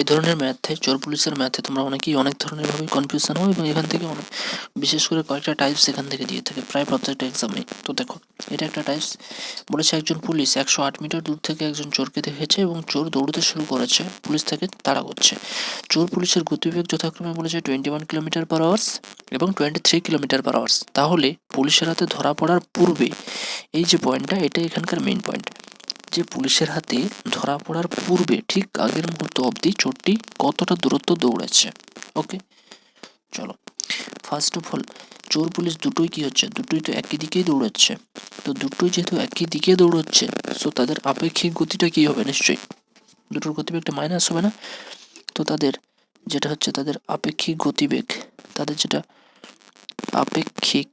এই ধরনের ম্যাথে চোর পুলিশের ম্যাথে তোমরা অনেকেই অনেক ধরনের ভাবে কনফিউশন হও এবং এখান থেকে অনেক, বিশেষ করে কয়েকটা টাইপস এখান থেকে দিয়ে থাকে প্রায় প্রত্যেকটা এক্সামে তো দেখো, এটা একটা টাইপস বলেছে একজন পুলিশ একশো আট মিটার দূর থেকে একজন চোরকে দেখেছে এবং চোর দৌড়তে শুরু করেছে, পুলিশ তাকে তাড়া করছে। চোর পুলিশের গতিবেগ যথাক্রমে বলেছে twenty one kilometre per hours এবং twenty three kilometre per hours তাহলে পুলিশের হাতে ধরা পড়ার পূর্বে, এই যে পয়েন্টটা এটা এখানকার মেইন পয়েন্ট যে পুলিশের হাতে ধরা পড়ার পূর্বে ঠিক আগের মুহূর্ত অবধি চোরটি কতটা দূরত্ব দৌড়াচ্ছে ওকে চলো। ফার্স্ট অফ অল চোর পুলিশ দুটোই কি হচ্ছে? দুটোই তো একই দিকেই দৌড়াচ্ছে। তো দুটোই যেহেতু একই দিকে দৌড়চ্ছে সো তাদের আপেক্ষিক গতিটা কি হবে? নিশ্চয়ই দুটোর গতিবেগটা মাইনাস হবে না? তো তাদের যেটা হচ্ছে, তাদের আপেক্ষিক গতিবেগ, তাদের যেটা আপেক্ষিক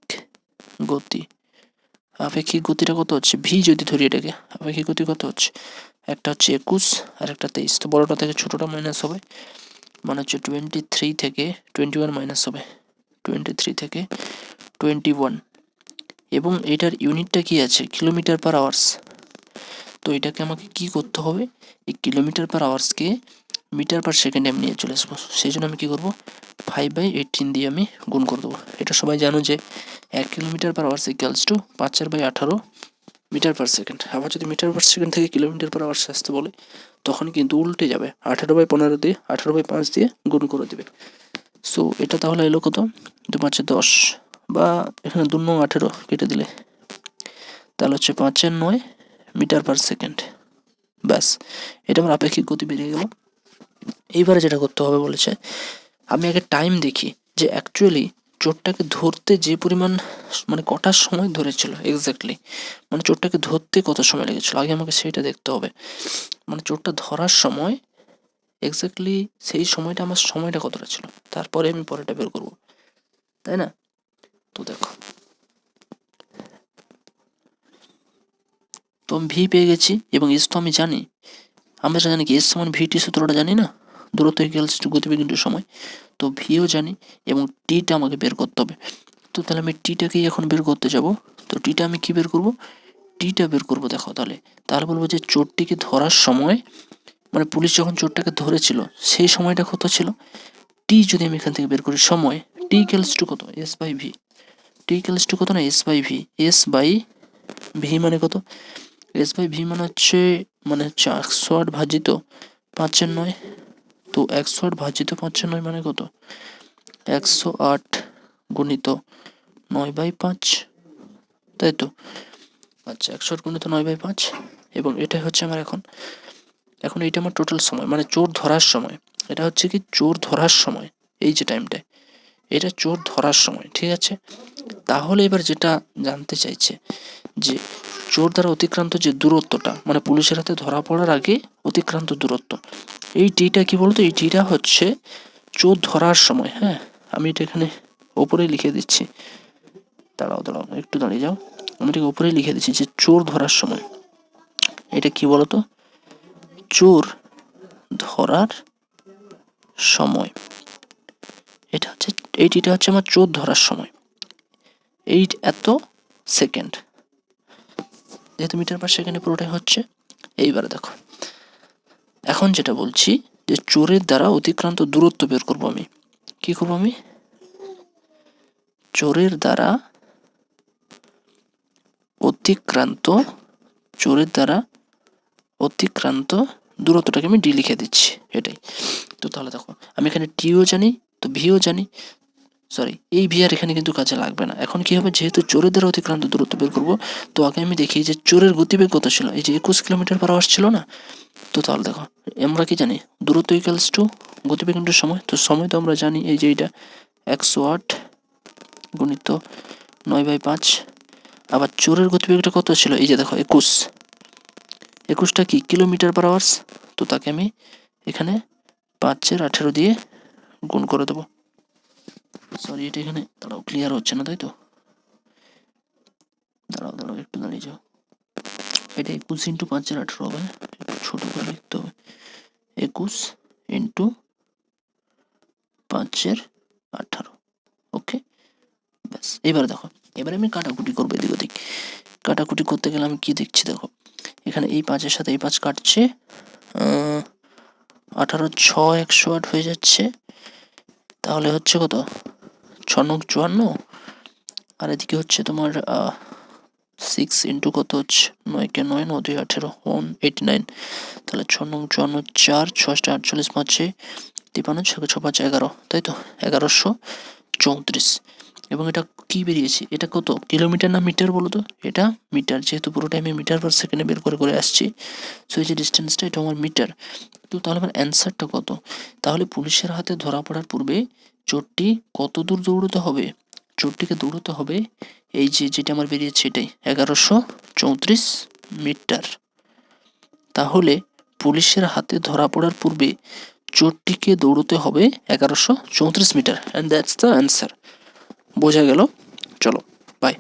গতি আপেক্ষিক গতিটা কত হচ্ছে? ভি যদি ধরি এটাকে, আপেক্ষিক গতি কত হচ্ছে? একটা হচ্ছে একুশ আর একটা তেইশ। তো বড়টা থেকে ছোটোটা মাইনাস হবে। মানে হচ্ছে টোয়েন্টি থ্রি থেকে টোয়েন্টি ওয়ান মাইনাস হবে। টোয়েন্টি থ্রি থেকে টোয়েন্টি ওয়ান এবং এটার ইউনিটটা কি আছে? কিলোমিটার পার আওয়ার্স তো এটাকে আমাকে কি করতে হবে? এই কিলোমিটার পার আওয়ার্সকে মিটার পার সেকেন্ডে আমি নিয়ে চলে আসব। সেই জন্য আমি কী করব? ফাইভ বাই এইটিন দিয়ে আমি গুণ করে দেবো। এটা সবাই জানো যে এক kilometre per hours equals to পাঁচ চার বাই আঠারো মিটার পার সেকেন্ড আবার যদি মিটার পার সেকেন্ড থেকে কিলোমিটার পার আওয়ার্স আসতে বলে, তখন কিন্তু উল্টে যাবে। আঠারো বাই পনেরো দিয়ে, আঠারো বাই পাঁচ দিয়ে গুণ করে দেবে। সো এটা তাহলে এলো কত? দু পাঁচে দশ। বা এখানে দু নয় আঠেরো কেটে দিলে। তাহলে হচ্ছে পাঁচের নয় মিটার পার সেকেন্ড ব্যাস, এটা আমার আপেক্ষিক গতি বেরিয়ে গেল। এইবারে যেটা করতে হবে বলেছে, আমি আগে টাইম দেখি যে অ্যাকচুয়ালি চোরটাকে ধরতে যে পরিমাণ মানে কটার সময় ধরেছিল এক্স্যাক্টলি মানে চোরটাকে ধরতে কত সময় লেগেছিল, আগে আমাকে সেইটা দেখতে হবে। মানে চোরটা ধরার সময় এক্স্যাক্টলি সেই সময়টা আমার সময়টা কতটা ছিল, তারপরে আমি পরেটা বের করব, তাই না? তো দেখো। তো আমি ভি পেয়ে গেছি এবং এস তো আমি জানি। আমরা জানি কি এস সমান ভিটি সূত্রটা জানি না? দূরত্ব ইকুয়ালস টু গতিবেগ ইন্টু সময়। তো ভিও জানি এবং টিটা আমাকে বের করতে হবে। তো তাহলে আমি টিটাকেই এখন বের করতে যাব। তো টিটা আমি কি বের করব? টিটা বের করব দেখো তাহলে। তাহলে বলব যে চোরটিকে ধরার সময় মানে পুলিশ যখন চোরটাকে ধরেছিল, সেই সময়টা কত ছিল? টি যদি আমি এখান থেকে বের করি, সময় টি ইকুয়ালস টু কত? S by V T equals to কত না? S by V S by V মানে কত? এস বাই ভি মানে হচ্ছে মানে হচ্ছে একশো আট ভাজিত পাঁচের নয়। তো একশো আট ভাজিত পাঁচের নয় মানে কত? একশো আট গুণিত নয় বাই পাঁচ। তাই তো? আচ্ছা একশো আট গুণিত নয় বাই পাঁচ এবং এটাই হচ্ছে আমার এখন। এখন এইটা আমার টোটাল সময় মানে চোর ধরার সময়। এটা হচ্ছে কি চোর ধরার সময়, এই যে টাইমটায় এটা চোর ধরার সময়, ঠিক আছে? তাহলে এবার যেটা জানতে চাইছে যে চোর দ্বারা অতিক্রান্ত যে দূরত্বটা মানে পুলিশের হাতে ধরা পড়ার আগে অতিক্রান্ত দূরত্ব এই টিটা কি বলতো? এই টিটা হচ্ছে চোর ধরার সময় হ্যাঁ? আমি এটা এখানে ওপরে লিখে দিচ্ছি। দাঁড়াও দাঁড়াও, একটু দাঁড়িয়ে যাও। আমি এটাকে ওপরেই লিখে দিচ্ছি যে চোর ধরার সময়। এটা কি বলতো? চোর ধরার সময়। এটা হচ্ছে, এই টিটা হচ্ছে আমার চোর ধরার সময়। এই এত সেকেন্ড। যেহেতু মিটার পার সেকেন্ডে পুরোটাই হচ্ছে, এইবারে দেখো। এখন যেটা বলছি যে চোরের দ্বারা অতিক্রান্ত দূরত্ব বের করব আমি। কি করব আমি? চোরের দ্বারা অতিক্রান্ত, চোরের দ্বারা অতিক্রান্ত দূরত্বটাকে আমি ডি লিখে দিচ্ছি, এটাই। তো তাহলে দেখো, আমি এখানে টিও জানি, তো ভিও জানি সরি এই ভি আর এখানে কিন্তু কাজে লাগবে না। এখন কি হবে? যেহেতু চোরের দ্বারা অতিক্রান্ত দূরত্ব বের করব, তো আগে আমি দেখি যে চোরের গতিবেগ কত ছিল? এই যে একুশ কিলোমিটার পার আওয়ার ছিল না? তো তাহলে দেখো, আমরা কি জানি? দূরত্ব ইকালস টু গতিবেগ ইন্টু সময়। তো সময় তো আমরা জানি এই যে এটা একশো আট গুণিত নয় বাই পাঁচ। আবার চোরের গতিবেগটা কত ছিল? এই যে দেখো, একুশ। একুশটা কি? কিলোমিটার পার আওয়ার্স তো তাকে আমি এখানে পাঁচের আঠেরো দিয়ে গুণ করে দেবো। সরি এটা এখানে দাঁড়াও ক্লিয়ার হচ্ছে না, তাই তো? দাঁড়াও দাঁড়াও, একটু দাঁড়িয়ে যাও। এটা একুশ ইন্টু পাঁচের আঠেরো হবে। ছোটো করে লিখতে হবে একুশ ইন্টু পাঁচের আঠারো, ওকে? ব্যাস, এবার দেখো, এবারে আমি কাটাকুটি করব এদিক ওদিক। কাটাকুটি করতে গেলে আমি কি দেখছি দেখো, এখানে এই পাঁচের সাথে এই পাঁচ কাটছে আঠারো ছ একশো আট হয়ে যাচ্ছে, তাহলে হচ্ছে কত? ছ নং চুয়ান্ন, আর এদিকে হচ্ছে তোমার সিক্স ইন্টু কত হচ্ছে? নয়কে নয়, ন দুই আঠেরো ওয়ান এইটি নাইন তাহলে ছ নং চুয়ান্ন, চার ছশটা আটচল্লিশ পাঁচে তিপান্ন ছয় ছ পাঁচ, এগারো। তাই তো? এগারোশো চৌত্রিশ। এবং এটা কি বেরিয়েছে? এটা কত? কিলোমিটার না মিটার বলো তো? এটা মিটার, যেহেতু পুরোটা আমি মিটার পার সেকেন্ডে বের করে করে আসছি। সো এই যে ডিস্টেন্সটা এটা আমার মিটার। তো তাহলে আমার অ্যান্সারটা কত? তাহলে পুলিশের হাতে ধরা পড়ার পূর্বে চোরটি কত দূর দৌড়তে হবে? চোরটিকে দৌড়তে হবে। এই যে যেটা আমার বেরিয়েছে এটাই। এগারোশো চৌত্রিশ মিটার। তাহলে পুলিশের হাতে ধরা পড়ার পূর্বে চোরটিকে দৌড়তে হবে এগারোশো চৌত্রিশ metre. And that's the answer বোঝা গেল? চলো বাই